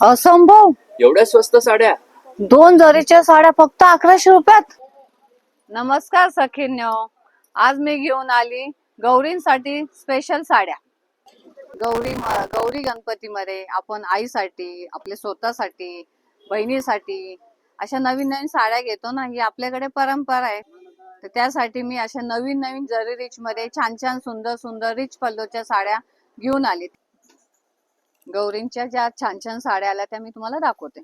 असंभव. एवढ्या स्वस्त साड्या? दोन जरीच्या साड्या फक्त अकराशे रुपयात. नमस्कार सखींनो आज मी घेऊन आली गौरींसाठी स्पेशल साड्या. गौरी गौरी गणपतीमध्ये आपण आईसाठी आपल्या स्वतःसाठी बहिणीसाठी अशा नवीन नवीन साड्या घेतो ना ही आपल्याकडे परंपरा आहे. तर त्यासाठी मी अशा नवीन नवीन जरी रिच मध्ये छान छान सुंदर सुंदर रिच पल्लोच्या साड्या घेऊन आली. गौरींच्या ज्या छान छान साड्या आल्या त्या मी तुम्हाला दाखवते.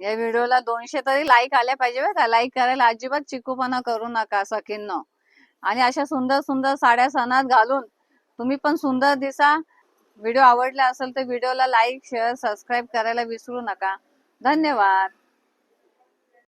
या व्हिडिओला दोनशे तरी लाईक आल्या पाहिजे बरं का. लाईक करायला अजिबात चिकूपणा करू नका सखींनो. आणि अशा सुंदर सुंदर साड्या सणात घालून तुम्ही पण सुंदर दिसा. व्हिडिओ आवडला असेल तर व्हिडिओला लाईक शेअर सबस्क्राईब करायला विसरू नका. धन्यवाद.